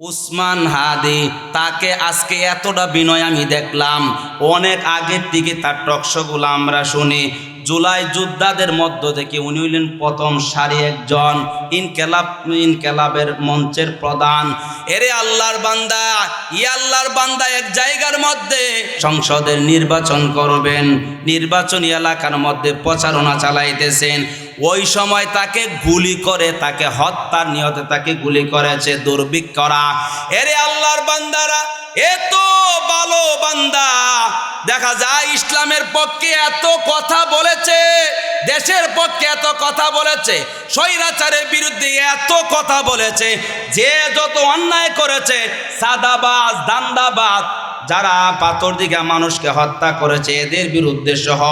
উসমান হাদি, তাকে আজকে এতটা বিনয় আমি দেখলাম। অনেক আগের থেকে তার টকশোগুলো আমরা শুনি। জুলাই যোদ্ধাদের মধ্য থেকে উনি হইলেন প্রথম সারি একজন ইনকেলাব, ইনকেলাবের মঞ্চের প্রধান। এরে আল্লাহর বান্দা, ই আল্লাহর বান্দা এক জায়গার মধ্যে সংসদের নির্বাচন করবেন। নির্বাচনী এলাকার মধ্যে প্রচারণা চালাইতেছেন। ওই সময় তাকে গুলি করে, তাকে হত্যার নিয়তে তাকে গুলি করেছে দুর্বৃক্ষরা এরে আল্লাহর বান্দারা, এত ভালো বান্দা। দেখা যায় ইসলামের পক্ষে এত কথা বলেছে, দেশের পক্ষে এত কথা বলেছে, স্বৈরাচারের বিরুদ্ধে এত কথা বলেছে, যে যত অন্যায় করেছে, সাদাবাজ, দান্দাবাজ যারা পাথর দিকে মানুষকে হত্যা করেছে, এদের বিরুদ্ধে সহ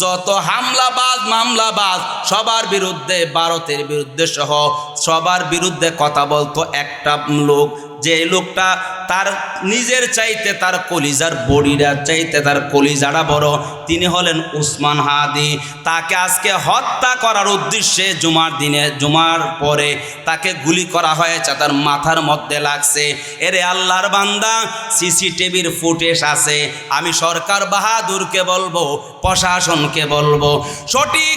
যত হামলাবাজ, মামলাবাজ, সবার বিরুদ্ধে, ভারতের বিরুদ্ধে সহ সবার বিরুদ্ধে কথা বলতো একটা লোক। যে লোকটা তার নিজের চাইতে তার কলিজার বডিরা চাইতে তার কলিজাটা বড়। তিনি হলেন উসমান হাদি। তাকে আজকে হত্যা করার উদ্দেশ্যে জুমার দিনে, জুমার পরে তাকে গুলি করা হয়েছে, তার মাথার মধ্যে লাগছে। এরে আল্লাহর বান্দা, সিসিটিভির ফুটেজ আছে। আমি সরকার বাহাদুরকে বলব, প্রশাসনকে বলব। সঠিক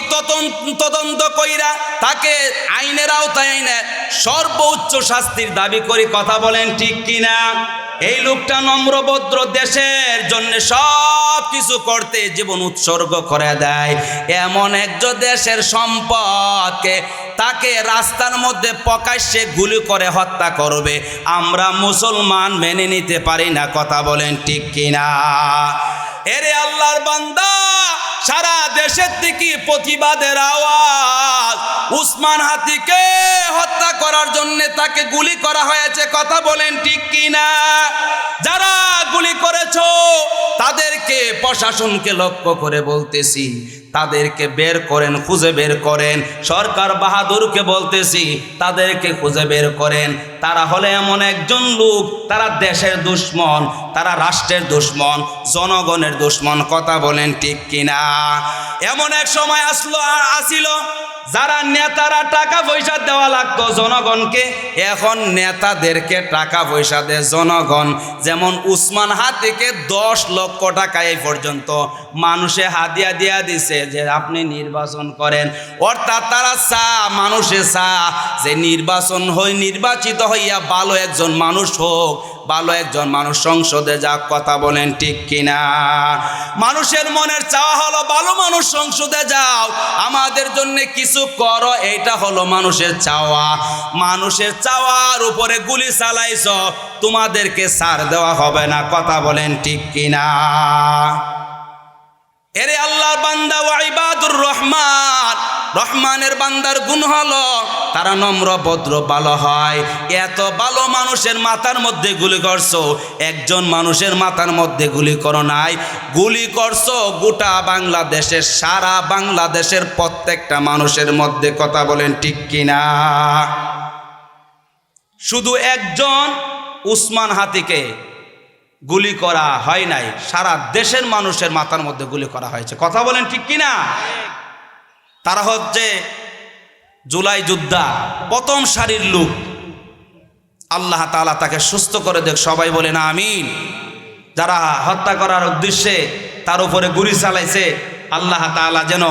তদন্ত কইরা তাকে আইনের আওতায় আইনে সর্বোচ্চ শাস্তির দাবি করি। কথা বলেন ঠিক কিনা? এই লোকটা নম্রভদ্র দেশের জন্য সব কিছু করতে জীবন উৎসর্গ করে দেয়। এমন একজন দেশের সম্পদকে তাকে রাস্তার মধ্যে প্রকাশ্যে গুলি করে হত্যা করবে। আমরা মুসলমান মেনে নিতে পারি না, কথা বলেন ঠিক কিনা? এরে আল্লাহর বান্দা, সারা দেশের থেকে প্রতিবাদের আওয়াজ। উসমান হাতিকে হত্যা তাকে গুলি করা হয়েছে, কথা বলেন ঠিক কিনা? যারা গুলি করেছ, তাদেরকে প্রশাসনকে লক্ষ্য করে বলতেছি, তাদেরকে বের করেন, খুঁজে বের করেন। সরকার বাহাদুরকে বলতেছি, তাদেরকে খুঁজে বের করেন। তারা হলে এমন একজন লোক, তারা দেশের দুশ্মন। তারা রাষ্ট্রের দুশ্মন, জনগণের দুশ্মন, কথা বলেন ঠিক কিনা? এমন এক সময় আসলো আর আসিল, যারা নেতারা টাকা পয়সা দেওয়া লাগতো জনগণকে, এখন নেতাদেরকে টাকা পয়সা দেয় জনগণ। যেমন উসমান হাতিকে দশ লক্ষ টাকা এই পর্যন্ত মানুষে হাদিয়া দিয়া দিছে যে আপনি নির্বাচন করেন। অর্থাৎ তারা চা, মানুষে চা, যে নির্বাচন হই নির্বাচিত হইয়া ভালো একজন মানুষ হোক ভালো একজন মানুষ সংসদে যা কথা বলেন ঠিক কিনা? মানুষের মনের চাওয়া হলো, ভালো মানুষ সংসদে যাও। আমাদের জন্য কিছু করো, এইটা হলো মানুষের চাওয়া। মানুষের চাওয়ার উপরে গুলি চালাইছ, তোমাদেরকে সার দেওয়া হবে না, কথা বলেন ঠিক কিনা? এরে আল্লাহর বান্দা ওয়াইবাদুর রহমান রহমানের বান্দার গুণ হলো, তারা নম্র, ভদ্র, ভালো হয়। এত ভালো মানুষের মাথার মধ্যে গুলি করছ, একজন মানুষের মাথার মধ্যে গুলি করো নাই। গুলি করছ, গোটা বাংলাদেশের, সারা বাংলাদেশের প্রত্যেকটা মানুষের মধ্যে কথা বলেন ঠিক কিনা? শুধু একজন উসমান হাতিকে গুলি করা হয় নাই, সারা দেশের মানুষের মাথার মধ্যে গুলি করা হয়েছে। কথা বলেন ঠিক কিনা? তারা হচ্ছে জুলাই যোদ্ধা প্রথম সারির লোক। আল্লাহ তালা তাকে সুস্থ করে দেখ, সবাই বলে না আমিন। যারা হত্যা করার উদ্দেশ্যে তার উপরে গুলি চালাইছে, আল্লাহ তালা যেন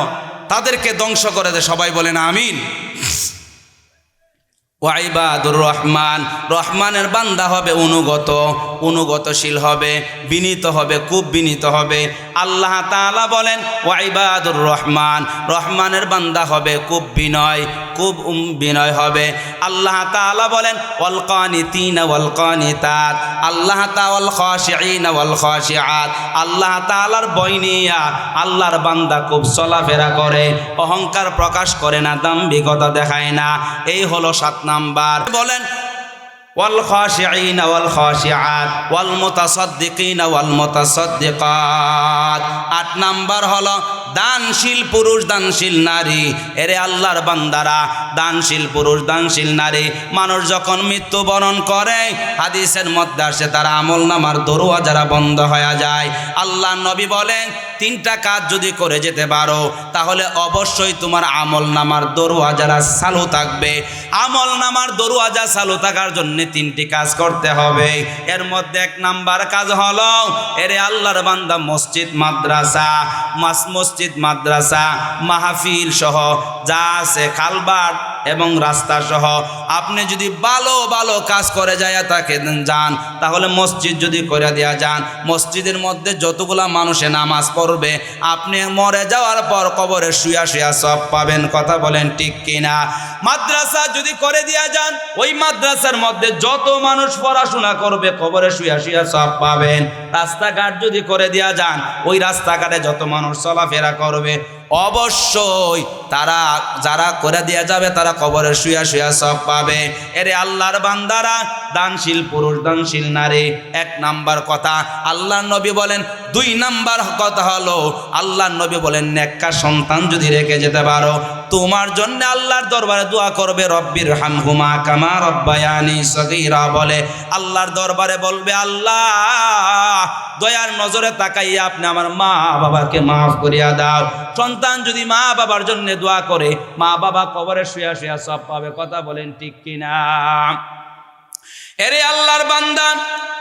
তাদেরকে ধ্বংস করে দেয়, সবাই বলে না আমিন ওয়াইবাদুর রহমান, রহমানের বান্দা হবে অনুগত, অনুগতশীল হবে, বিনীত হবে, খুব বিনীত হবে। আল্লাহ তাআলা বলেন ওয়াইবাদুর রহমান। রহমানের বান্দা হবে খুব বিনয় খুব বিনয় হবে। আল্লাহ তাআলা বলেন, ওয়ালকানিতিন ওয়ালকানিতাত। আল্লাহ তাআল খাশিঈন ওয়াল খাশিআত আল্লাহ তাআলার বইনিয়া আল্লাহর বান্দা খুব চলাফেরা করে, অহংকার প্রকাশ করে না, দাম্ভিকতা দেখায় না। এই হলো সাত নাম্বার। বলেন والخاشعين والخاشعات والمتصدقين والمتصدقات আট নাম্বার হলো দানশীল পুরুষ, দানশীল নারী। এরে আল্লাহর বান্দারা, দানশীল পুরুষ, দানশীল নারী। মানুষ যখন মৃত্যুবরণ করে, হাদিসের মধ্যে আসে তার আমল নামার দরুয়া যারা বন্ধ হয়ে যায়। আল্লাহ নবী বলেন, তিনটা কাজ যদি করে যেতে পারো, তাহলে অবশ্যই তোমার আমল নামার দরুয়া যারা চালু থাকবে। আমল নামার দরুয়া যা চালু থাকার জন্য তিনটি কাজ করতে হবে। এর মধ্যে এক নাম্বার কাজ হলো, এরে আল্লাহর বান্দা মসজিদ, মাদ্রাসা। মাস মসজিদ মাদ্রাসা মাহফিল সহ যা আছে খালবাট এবং রাস্তা সহ আপনি যদি ভালো ভালো কাজ করে যায় তাকে যান, তাহলে মসজিদ যদি করে দেওয়া যান, মসজিদের মধ্যে যতগুলা মানুষে নামাজ পড়বে, আপনি মরে যাওয়ার পর কবরে শুয়া শুয়া সব পাবেন, কথা বলেন ঠিক কিনা? মাদ্রাসা যদি করে দেওয়া যান, ওই মাদ্রাসার মধ্যে যত মানুষ পড়াশোনা করবে, কবরে শুয়া শুয়া সব পাবেন। রাস্তাঘাট যদি করে দেওয়া যান, ওই রাস্তাঘাটে যত মানুষ চলাফেরা করবে অবশ্যই তারা যারা করে দেওয়া যাবে, তারা কবরে শুয়া শুয়া সব পাবে। এরে আল্লাহর বান্দারা, দানশীল পুরুষ, দানশীল নারী, এক নাম্বার কথা আল্লাহ নবী বলেন, দুই নাম্বার কথা হলো আল্লাহ নবী বলেন নেককা সন্তান যদি রেখে যেতে পারো তোমার জন্য আল্লাহর দরবারে দোয়া করবে রব্বির হামহুমা কামা রব্বায়ানি সগীরা বলে। আল্লাহর দরবারে বলবে, আল্লাহ, দয়ার নজরে তাকাইয়া আপনি আমার মা বাবাকে মাফ করিয়া দাও। সন্তান যদি মা বাবার জন্য দোয়া করে মা বাবা কবরে শুয়া শুয়া সব পাবে। কথা বলেন ঠিক কিনা? এরে আল্লাহর বান্দা।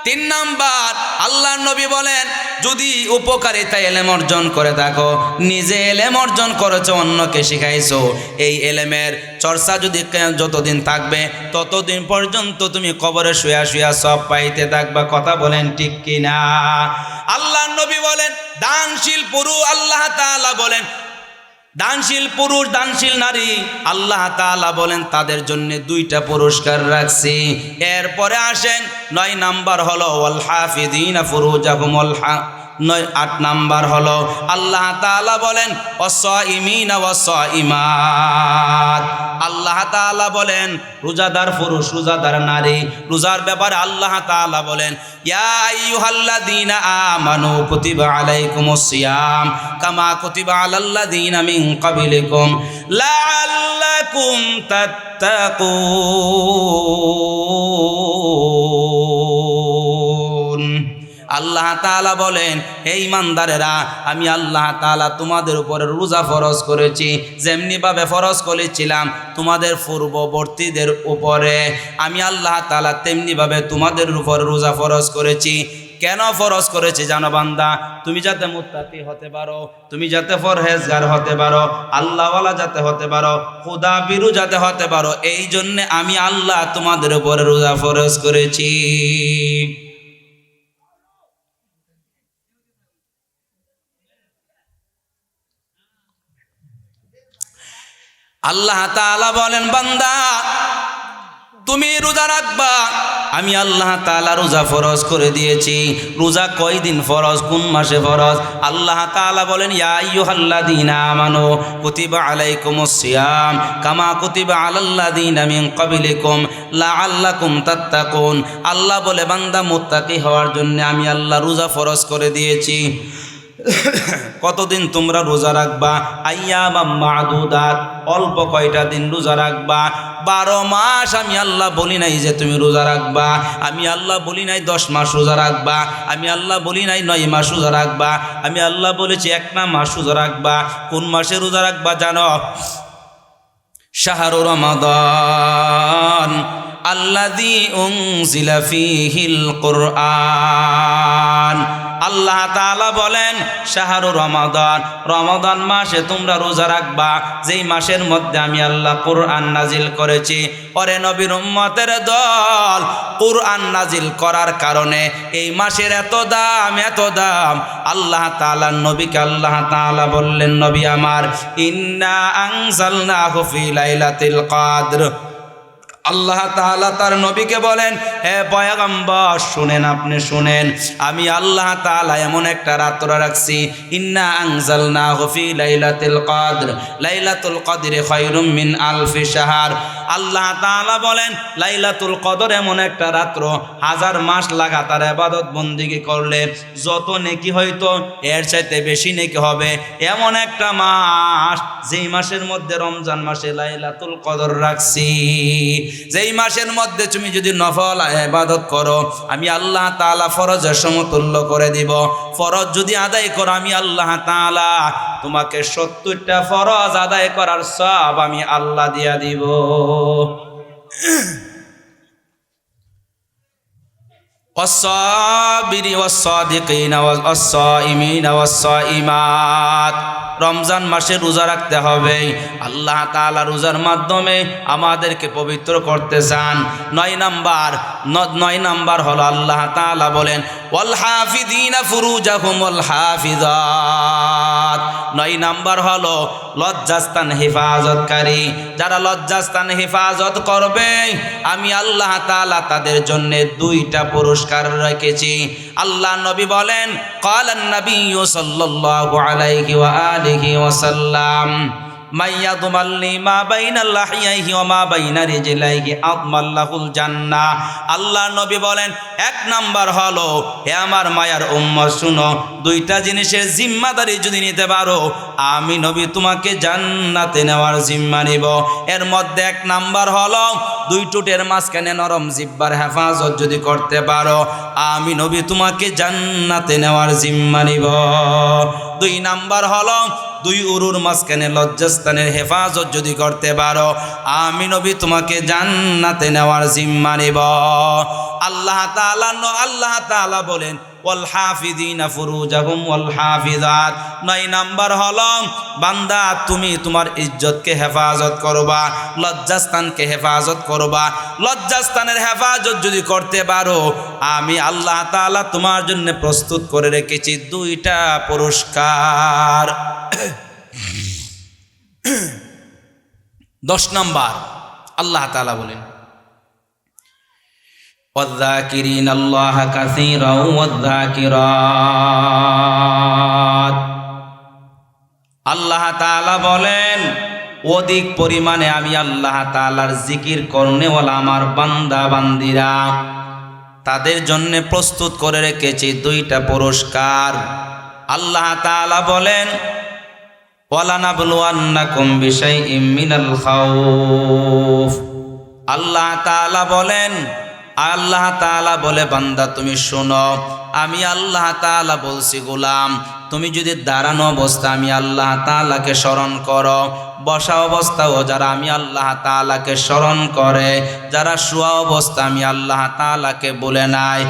তিন নাম্বার, আল্লাহর নবী বলেন, যদি উপকারিতা এলেম অর্জন করে থাকো, নিজে এলেম অর্জন করেছ, অন্যকে শিখাইছো। এই এলেমের চর্চা যদি যতদিন থাকবে, ততদিন পর্যন্ত তুমি কবরে শুয়া শুয়া সব পাইতে থাকবা। কথা বলেন ঠিক কিনা? আল্লাহর নবী বলেন, দানশীল পুরু আল্লাহ তাআলা বলেন দানশীল পুরুষ, দানশীল নারী, আল্লাহ তালা বলেন, তাদের জন্য দুইটা পুরস্কার রাখছি। এরপরে আসেন, নয় নাম্বার হলো, ওয়াল হাফিদিনা ফুরুজাহুমুল হা নয়, আট নাম্বার হলো, আল্লাহ তাআলা বলেন অসইমিনা ওয়াসইমাত আল্লাহ তাআলা বলেন, রোজাদার পুরুষ, রোজাদার নারী। রোজার ব্যাপারে আল্লাহ তাআলা বলেন আমানু কামা লাআল্লাকুম তাত্তাকুন। আল্লাহ তাআলা বলেন, হে ইমানদারেরা আমি আল্লাহ তাআলা তোমাদের উপরে রোজা ফরজ করেছি যেমনিভাবে ফরজ করেছিলাম তোমাদের পূর্ববর্তীদের উপরে। আমি আল্লাহ তাআলা তেমনিভাবে তোমাদের উপরে রোজা ফরজ করেছি। কেন ফরজ করেছি জানো বান্দা? তুমি যাতে মুত্তাকি হতে পারো, তুমি যাতে ফরহেজগার হতে পারো, আল্লাহওয়ালা যাতে হতে পারো খুদা বিরু যাতে হতে পারো এই জন্যে আমি আল্লাহ তোমাদের উপরে রোজা ফরজ করেছি। আল্লাহ তাআলা বলেন, বান্দা, তুমি রোজা রাখবা। আমি আল্লাহ তাআলা রোজা ফরজ করে দিয়েছি। রোজা কয়দিন ফরজ, কোন মাসে ফরজ? আল্লাহ তাআলা বলেন, ইয়া আইয়ুহাল্লাযীনা আমানু, কুতিবা আলাইকুমুস সিয়াম, কামা কুতিবা আলাল্লাযীনা মিন ক্বাবলিকুম, লাআল্লাকুম তাত্তাকুন। আল্লাহ বলে, বান্দা, মুত্তাকি হওয়ার জন্য আমি আল্লাহ রোজা ফরজ করে দিয়েছি। কতদিন তোমরা রোজা রাখবা? আইয়া বা মাদুদাত, অল্প কয়টা দিন রোজা রাখবা? বারো মাস আমি আল্লাহ বলি নাই যে তুমি রোজা রাখবা। আমি আল্লাহ বলি নাই দশ মাস রোজা রাখবা। আমি আল্লাহ বলি নাই নয় মাস রোজা রাখবা। আমি আল্লাহ বলেছি এক না মাস রোজা রাখবা। কোন মাসে রোজা রাখবা জানো? শাহরু রমাদান। আল্লাদি উনজিলা ফিহিল কোরআন। আল্লাহ তাআলা বলেন, শাহরু রমাদান রমাদান মাসে তোমরা রোজা রাখবা। যেই মাসের মধ্যে আমি আল্লাহ কোরআন নাজিল করেছি পরে নবীর উম্মতের দল কোরআন নাজিল করার কারণে এই মাসের এত দাম এত দাম। আল্লাহ তাআলা নবীকে আল্লাহ তাআলা বললেন, নবী আমার, ইন্না আনজালনাহু ফি কদর। আল্লাহ তাআলা তার নবীকে বলেন, হে পয়গম্বর, শুনেন আপনি, শুনেন। আমি আল্লাহ তাআলা এমন একটা রাত্র রাখছি, ইন্না আনজালনাহু ফি লাইলাতুল কদর। লাইলাতুল কদরে খায়রুম মিন আলফি শাহর। আল্লাহ তাআলা বলেন, লাইলাতুল কদর এমন একটা রাত্র, হাজার মাস লাগাতার ইবাদত বন্দিগি করলে যত নেকি হয়তো এর চাইতে বেশি নেকি হবে। এমন একটা মাস, যেই মাসের মধ্যে রমজান মাসে লাইলাতুল কদর রাখছি। যেই মাসের মধ্যে তুমি যদি নফল ইবাদত করো আমি আল্লাহ তাআলা ফরজের সমতুল্য করে দিব ফরজ যদি আদায় করো আমি আল্লাহ তাআলা তোমাকে সত্তরটা ফরজ আদায় করার সব আমি আল্লাহ দিয়া দিব والصابر والصادقين والصائمين والصائمات রমজান মাসে রোজা রাখতে হবে। আল্লাহ তাআলা রোজার মাধ্যমে আমাদেরকে পবিত্র করতে চান। নয় নাম্বার নয় নাম্বার হলো আল্লাহ তাআলা বলেন, ওয়াল হাফিদিনা ফুরুজাহুম হাফিজাত নয় নাম্বার হলো, লজ্জাস্থান হেফাজতকারী। যারা লজ্জাস্থান হেফাজত করবে, আমি আল্লাহ তাআলা তাদের জন্য দুইটা পুরস্কার রেখেছি। আল্লাহ নবী বলেন, কালান নবী সাল্লাল্লাহু আলাইহি ওয়া আলিহি ওয়াসাল্লাম মাইয়া দুমাল্লি মা বাইনা লাহিয়াইহি ওয়া মা বাইনা রিজলাইহি আদমাল্লাহুল জান্নাহ। আল্লাহ নবী বলেন, এক নাম্বার হলো, হে আমার মায়ার উম্মত, শুনো, দুইটা জিনিসের জিম্মাদারি যদি নিতে পারো, আমি নবী তোমাকে জান্নাতে নেওয়ার জিম্মা নিব। এর মধ্যে এক নাম্বার হলো, দুই টুটের মাঝখানে নরম জিব্বার হেফাজত যদি করতে পারো, আমি নবী তোমাকে জান্নাতে নেওয়ার জিম্মা নিব। দুই নাম্বার হলো, দুই উরুর মাঝখানে লজ্জাস্থানের হেফাজত যদি করতে পারো, আমি নবী তোমাকে জান্নাতে নেওয়ার জিম্মা নিব। আল্লাহ তাআলা ন আল্লাহ তাআলা বলেন নাম্বার তুমি তোমার ইজ্জতকে হেফাজত করবা হেফাজত করবা। হেফাজত যদি করতে পারো, আমি আল্লাহ তাআলা তোমার জন্য প্রস্তুত করে রেখেছি দুইটা পুরস্কার। দশ নাম্বার, আল্লাহ তাআলা বলেন والذاكرين الله كثيرا والذاكرات আল্লাহ তাআলা বলেন অধিক পরিমাণে আমি আল্লাহ তাআলার জিকির করনেওয়ালা আমার বান্দা বান্দিরা তাদের জন্য প্রস্তুত করে রেখেছি দুইটা পুরস্কার আল্লাহ তাআলা বলেন ওয়ালানাবলুয়ান্নাকুম বিশাইইম মিনাল খাউফ আল্লাহ তাআলা বলেন আল্লাহ তালা বলে, বান্দা, তুমি শোনো, আমি আল্লাহ তালা বলছি, গোলাম, তুমি যদি দাঁড়ানো অবস্থা আমি আল্লাহ তালাকে স্মরণ করো বসা অবস্থাও যারা আমি আল্লাহ তাআলাকে স্মরণ করে, যারা শোয়া অবস্থা আমি আল্লাহ তাআলাকে বলে নাই।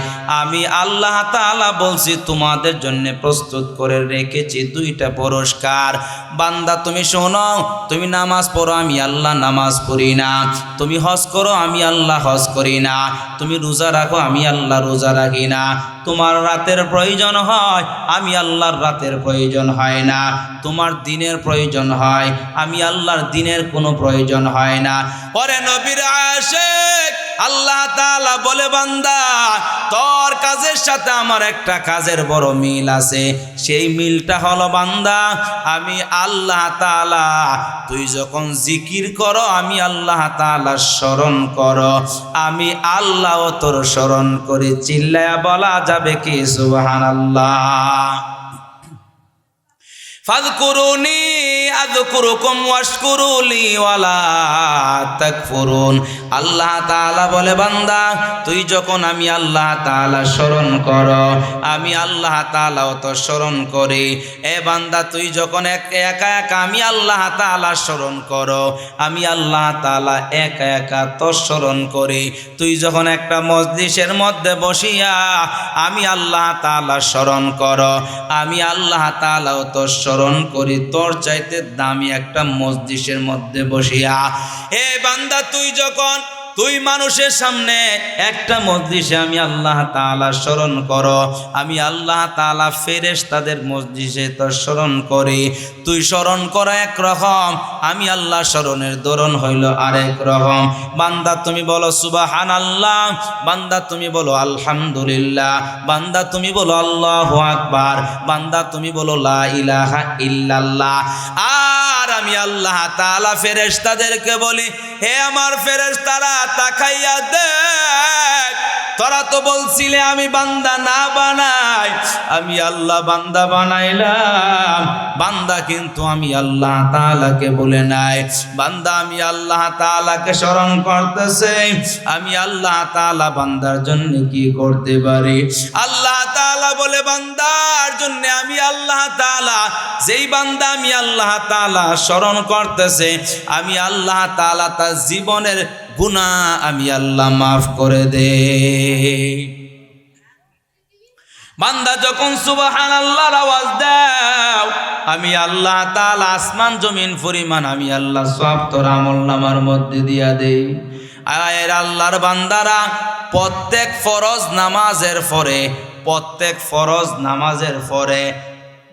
আমি আল্লাহ তাআলা বলছি, তোমাদের জন্য প্রস্তুত করে রেখেছি দুইটা পুরস্কার। বান্দা, তুমি শোনো, তুমি নামাজ পড়ো, আমি আল্লাহ নামাজ পড়ি না। তুমি হজ করো, আমি আল্লাহ হজ করি না। তুমি রোজা রাখো, আমি আল্লাহ রোজা রাখি না। তোমার রাতের প্রয়োজন হয়, আমি আল্লাহর রাতের প্রয়োজন হয় না। তোমার দিনের প্রয়োজন হয়, আমি আল্লাহর দিনের কোনো প্রয়োজন হয় না। পরে নবীর আশেক, আল্লাহ তাআলা বলে, বান্দা, তোর কাজের সাথে আমার একটা কাজের বড় মিল আছে। সেই মিলটা হলো, বান্দা, আমি আল্লাহ তাআলা, তুই যখন জিকির করো, আমি আল্লাহ তাআলা স্মরণ করো। আমি আল্লাহ তোর স্মরণ করে চিল্লায়া বলা যাবে কি? সুবহানাল্লাহ। ফাদকুরুনি আযকুরুকুম ওয়াশকুরুলি ওয়ালা তাকফুরুন। আল্লাহ তাআলা বলে, বান্দা, তুই যখন আমি আল্লাহ তাআলা স্মরণ কর, আমি আল্লাহ তাআলাও তো স্মরণ করি। এ বান্দা, তুই যখন এক, একা একা আমি আল্লাহ তাআলা স্মরণ কর, আমি আল্লাহ তাআলা একা একা তো স্মরণ করি। তুই যখন একটা মজলিসের মধ্যে বসিয়া আমি আল্লাহ তাআলা স্মরণ কর, আমি আল্লাহ তাআলাও তো স্মরণ করি তোর চাইতে দামি একটা মসজিষের মধ্যে বসিয়া এ বান্দা তুই যখন তুই মানুষের সামনে একটা মসজিষে আমি আল্লাহ তাআলা স্মরণ কর। আমি আল্লাহ তাআলা ফেরেশ তাদের মসজিষে তোর স্মরণ করি। তুই স্মরণ করা এক রকম, আমি আল্লাহ স্মরণের ধরন হইল আরেক রকম। বান্দা, তুমি বলো সুবাহান আল্লাহ বান্দা, তুমি বলো আলহামদুলিল্লাহ, বান্দা, তুমি বলো আল্লাহ আকবার, বান্দা, তুমি বলো লা ইলাহা ইল্লাল্লাহ। আর আমি আল্লাহ তালা ফেরেস্তাদেরকে বলি হে আমার ফেরেস্তারা তাকাইয়া দেখ। তোরা তো বলছিলে আমি বান্দা না বানাই, আমি আল্লাহ বান্দা বানাইলাম। বান্দা কিন্তু আমি আল্লাহ তাআলাকে বলে নাই। বান্দা আমি আল্লাহ তাআলাকে স্মরণ করতেছে, আমি আল্লাহ তাআলা বান্দার জন্য কি করতে পারি? আল্লাহ তাআলা বলে, বান্দার জন্য আমি আল্লাহ তাআলা, যেই বান্দা আমি আল্লাহ তাআলা স্মরণ করতেছে, আমি আল্লাহ তালা তার জীবনের গুনাহ আমি আল্লাহ মাফ করে দে। বান্দা যখন সুবাহান আল্লাহর আওয়াজ দাও, আমি আল্লাহ তাআলা আসমান জমিন পরিমাণ আমি আল্লাহ সব তোর আমল নামার মধ্যে দিয়া দেই। আয়ের আল্লাহর বান্দারা প্রত্যেক ফরজ নামাজের পরে, প্রত্যেক ফরজ নামাজের পরে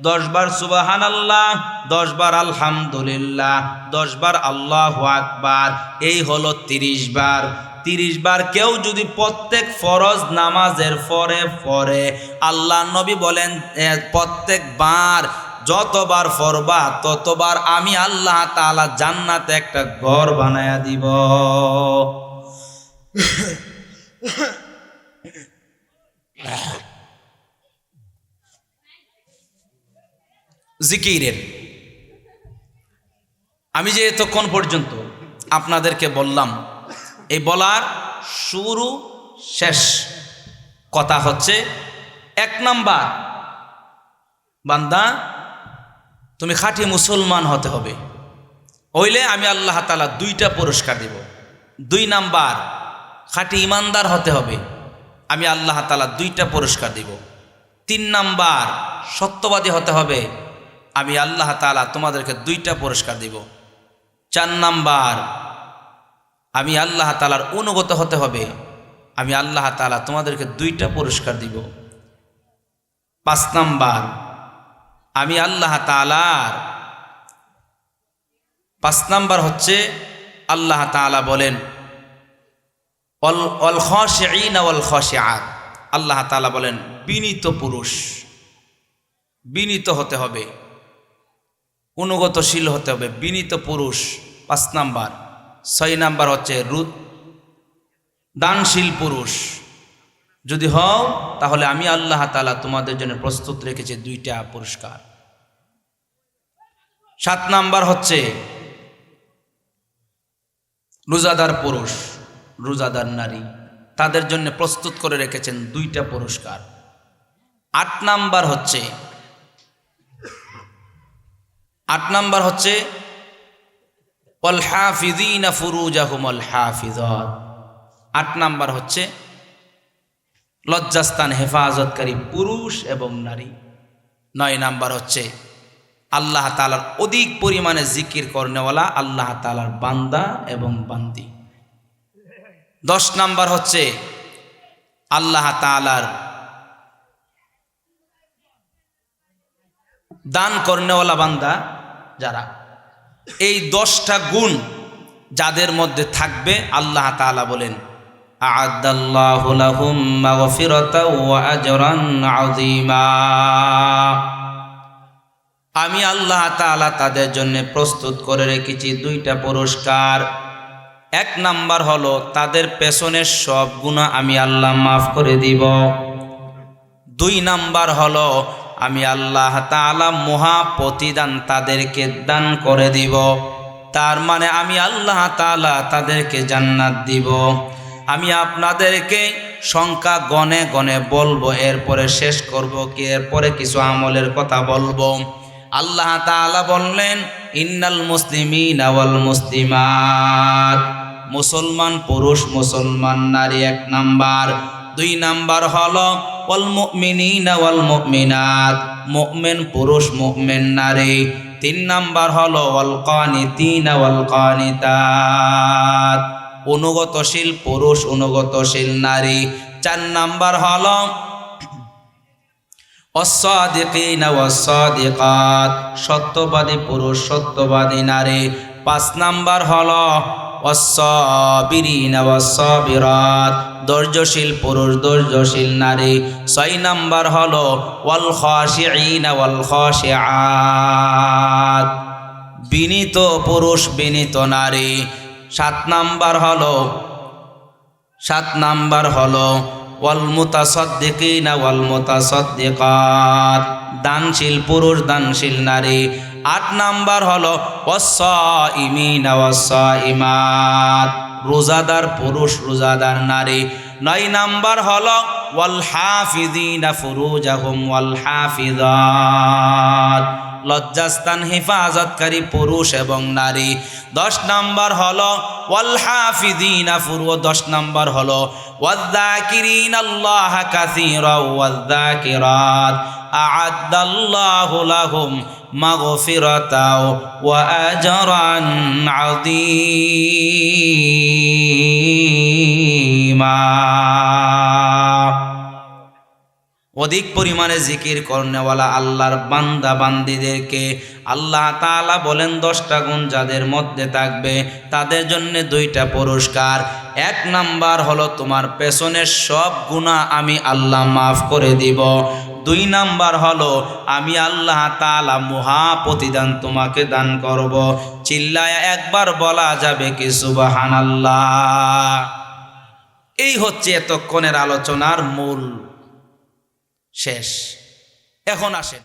দশবার সুবাহান আল্লাহ দশবার আলহামদুলিল্লাহ দশবার আল্লাহ আকবার এই হলো তিরিশ বার। তিরিশ বার কেউ যদি প্রত্যেক ফরজ নামাজের পরে পরে আল্লাহ নবী বলেন এ, প্রত্যেকবার যতবার ফরবা ততবার আমি আল্লাহ তাআলা জান্নাতে একটা ঘর বানায়া দিব। জিকিরের। আমি যে এতক্ষণ পর্যন্ত আপনাদেরকে বললাম, এই বলার শুরু শেষ কথা হচ্ছে এক নাম্বার, বান্দা, তুমি খাঁটি মুসলমান হতে হবে। হইলে আমি আল্লাহ তালা দুইটা পুরস্কার দিব। দুই নাম্বার, খাঁটি ইমানদার হতে হবে। আমি আল্লাহ তালা দুইটা পুরস্কার দিব। তিন নাম্বার, সত্যবাদী হতে হবে। আমি আল্লাহ তালা তোমাদেরকে দুইটা পুরস্কার দিব। চার নাম্বার, আমি আল্লাহ তালার অনুগত হতে হবে। আমি আল্লাহ তালা তোমাদেরকে দুইটা পুরস্কার দিব। পাঁচ নাম্বার, আমি আল্লাহ তালার পাঁচ নাম্বার হচ্ছে আল্লাহ তালা বলেন, অল অল খসিন অল খসিয়াত আল্লাহ তালা বলেন, বিনীত পুরুষ, বিনীত হতে হবে। অনুগতশীল হতে হবে। বিনীত পুরুষ, পাঁচ নাম্বার। ছয় নাম্বার হচ্ছে রু দানশীল পুরুষ। যদি হও, তাহলে আমি আল্লাহ তালা তোমাদের জন্য প্রস্তুত রেখেছি দুইটা পুরস্কার। সাত নাম্বার হচ্ছে রোজাদার পুরুষ, রোজাদার নারী। তাদের জন্য প্রস্তুত করে রেখেছেন দুইটা পুরস্কার। আট নাম্বার হচ্ছে আট নাম্বার হচ্ছে অল আট নাম্বার হচ্ছে, লজ্জাস্থান, হেফাজতকারী পুরুষ এবং নারী। নয় নাম্বার হচ্ছে, আল্লাহ তালার অধিক পরিমাণে জিকির করনেওয়ালা আল্লাহ তালার বান্দা এবং বান্দি। দশ নাম্বার হচ্ছে, আল্লাহ তালার দান করনেওয়ালা বান্দা যারা? এই দশটা গুণ যাদের মধ্যে থাকবে আল্লাহ তাআলা বলেন আমি আল্লাহ তাআলা তাদের জন্য প্রস্তুত করে রেখেছি দুইটা পুরস্কার। এক নাম্বার হলো, তাদের পেছনের সব গুণা আমি আল্লাহ মাফ করে দিব। দুই নাম্বার হলো আমি আল্লাহ তাআলা মহা প্রতিদান তাদেরকে দান করে দিব। তার মানে আমি আল্লাহ তাআলা তাদেরকে জান্নাত দিব। আমি আপনাদেরকে সংখ্যা গনে গনে বলব, এরপরে শেষ করব কি, এরপরে কিছু আমলের কথা বলব। আল্লাহ তাআলা বললেন, ইন্নাল মুসলিমিন ওয়াল মুসলিমাত। মুসলমান পুরুষ, মুসলমান নারী, এক নাম্বার। দুই নাম্বার হলো, ওয়াল মুমিনিনা ওয়াল মুমিনাত। মুমিন পুরুষ, মুমিন নারী। তিন নাম্বার হলো, ওয়াল কানিতিনা ওয়াল কানিতাত। অনুগতশীল পুরুষ, অনুগতশীল নারী। চার নাম্বার হলো, অসাদিকিন ওয়াসাদিকাত সত্যবাদী পুরুষ, সত্যবাদী নারী। পাঁচ নাম্বার হলো ধৈর্যশীল পুরুষ, ধৈর্যশীল নারী। ছয় নাম্বার হলো ওয়াল খাশিঈন ওয়াল খাশিআত বিনীত পুরুষ, বিনীত নারী। সাত নাম্বার হলো, সাত নাম্বার হলো ওয়াল মুতাসাদ্দিকিনা ওয়াল মুতাসাদ্দিকাত দানশীল পুরুষ, দানশীল নারী। আট নাম্বার হলো ওয়াসাইমাত রোজাদার পুরুষ, রোজাদার নারী। নয় নাম্বার হলো ওয়াল হাফিদিনা ফুরুজাহুম ওয়াল হাফিজাত লজ্জাস্থান, হেফাজতকারী পুরুষ এবং নারী। দশ নাম্বার হলো ওয়াল হাফিদিনা ফুরু। দশ নাম্বার হলো ওয়াদ্দাকিরিন আল্লাহ কাসীরা ওয়াদ্দাকিরাত। আ'আদ্দাল্লাহু লাহুম অধিক পরিমাণে জিকির করনেওয়ালা আল্লাহর বান্দা বান্দিদেরকে আল্লাহ তালা বলেন দশটা গুণ যাদের মধ্যে থাকবে তাদের জন্য দুইটা পুরস্কার। এক নাম্বার হলো তোমার পেছনের সব গুণা আমি আল্লাহ মাফ করে দিব। দুই নাম্বার হলো, আমি আল্লাহ তালা মহা প্রতিদান তোমাকে দান করব। চিল্লায় একবার বলা যাবে কি সুবাহান এই হচ্ছে এতক্ষণের আলোচনার মূল শেষ। এখন আসেন।